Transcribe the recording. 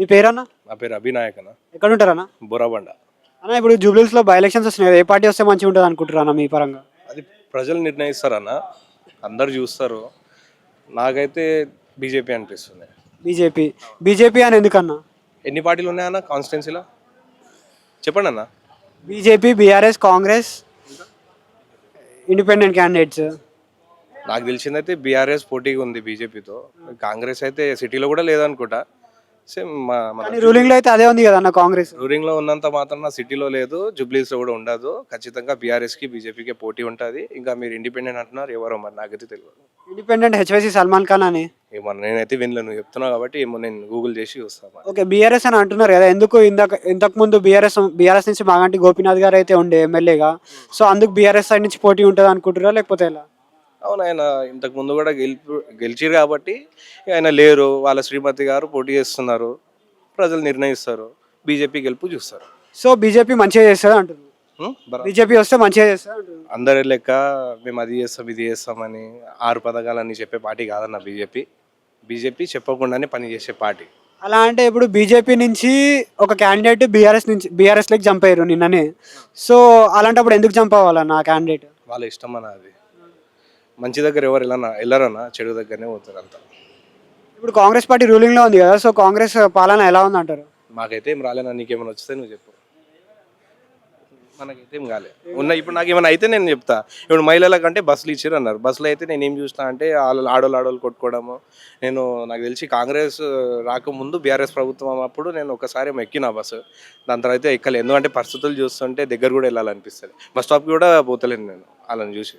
మీ పేరన్నా? నా పేరు అభినాయక్ అన్న ఎక్కడ ఉంటారన్నా బుర్రబండ అన్న ఇప్పుడు జూబ్లీస్లో బై ఎలక్షన్స్ వస్తున్నాయి ఏ పార్టీ వస్తే మంచిగా ఉంటుంది అనుకుంటారా మీ పరంగా? అది ప్రజలు నిర్ణయిస్తారన్న అందరు చూస్తారు. నాకైతే బీజేపీ అనిపిస్తుంది. బీజేపీ. బీజేపీ అని ఎందుకన్నా? ఎన్ని పార్టీలు ఉన్నాయన్న కాన్స్టిట్యున్సీలో చెప్పండి అన్న BJP BRS Congress independent candidates నాకు తెలిసిందైతే బీఆర్ఎస్ పోటీగా ఉంది బీజేపీతో. కాంగ్రెస్ అయితే సిటీలో కూడా లేదనుకుంటా. సేమ్ మా మన కానీ రూలింగ్లో అయితే అదే ఉంది కదన్న కాంగ్రెస్? రూలింగ్లో ఉన్నంత మాత్రం సిటీలో లేదు జూబ్లీస్లో కూడా ఉండదు. ఖచ్చితంగా బీఆర్ఎస్కి బీజేపీకి పోటీ ఉంటుంది. ఇంకా మీరు ఇండిపెండెంట్ అంటున్నారు ఎవరో మరి నాకైతే తెలియదు. ఇండిపెండెంట్ హెచ్వైసి సల్మాన్ ఖాన్ అని? ఏమో నేనైతే వినలేను నువ్వు చెప్తున్నావు కాబట్టి ఏమో నేను గూగుల్ చేసి చూస్తాను ఓకే బీఆర్ఎస్ అని అంటున్నారు కదా ఎందుకు ఇందాక ఇంతకు ముందు బీఆర్ఎస్ బీఆర్ఎస్ నుంచి మాగంటి గోపీనాథ్ గారు అయితే ఉండే ఎమ్మెల్యేగా సో అందుకు బీఆర్ఎస్ సైడ్ నుంచి పోటీ ఉంటుంది అనుకుంటారా లేకపోతే ఎలా? అవును ఆయన ఇంతకు ముందు కూడా గెలిపి గెలిచిరు కాబట్టి ఆయన లేరు వాళ్ళ శ్రీమతి గారు పోటీ చేస్తున్నారు ప్రజలు నిర్ణయిస్తారు బీజేపీ గెలుపు చూస్తారు. సో బీజేపీ మంచిగా చేస్తుంది అంటున్నారు? ఉం? బరా- బీజేపీ వస్తే మంచిగా చేస్తుంది అంటున్నారు? అందరి లెక్క మేము అది చేస్తాం ఇది చేస్తామని ఆరు పథకాలని చెప్పే పార్టీ కాదన్న బీజేపీ. బీజేపీ చెప్పకుండానే పని చేసే పార్టీ. అలా అంటే ఇప్పుడు బీజేపీ నుంచి ఒక క్యాండిడేట్ బీఆర్ఎస్ నుంచి బీఆర్ఎస్లోకి జంప్ అయ్యారు నిన్ననే. సో అలాంటప్పుడు ఎందుకు జంప్ అవ్వాలన్న ఆ క్యాండిడేట్? వాళ్ళ ఇష్టం అన్న అది. మంచి దగ్గర ఎవరు వెళ్ళనా? వెళ్ళరన్నా? చెడు దగ్గరనే పోతారు అంతా. ఇప్పుడు కాంగ్రెస్ పార్టీ రూలింగ్లో ఉంది కదా సో కాంగ్రెస్ పాలన ఎలా ఉంది అంటారు మాకైతే ఏం రాలేనా నీకేమైనా వస్తే నువ్వు చెప్పు. మనకైతే ఏం కాలే. ఉన్న ఇప్పుడు నాకు ఏమైనా అయితే నేను చెప్తా. ఇప్పుడు మహిళల కంటే బస్సులు ఇచ్చారు అన్నారు. బస్సులు అయితే నేను ఏం చూసిన అంటే వాళ్ళు ఆడోళ్ళు ఆడోళ్ళు కొట్టుకోవడము. నేను నాకు తెలిసి కాంగ్రెస్ రాకముందు బీఆర్ఎస్ ప్రభుత్వం అప్పుడు నేను ఒకసారి ఏమో ఎక్కిన బస్సు. దాని తర్వాత ఎక్కలేదు ఎందుకంటే పరిస్థితులు చూస్తుంటే దగ్గర కూడా వెళ్ళాలనిపిస్తుంది బస్ స్టాప్కి కూడా పోతలేను నేను వాళ్ళని చూసి.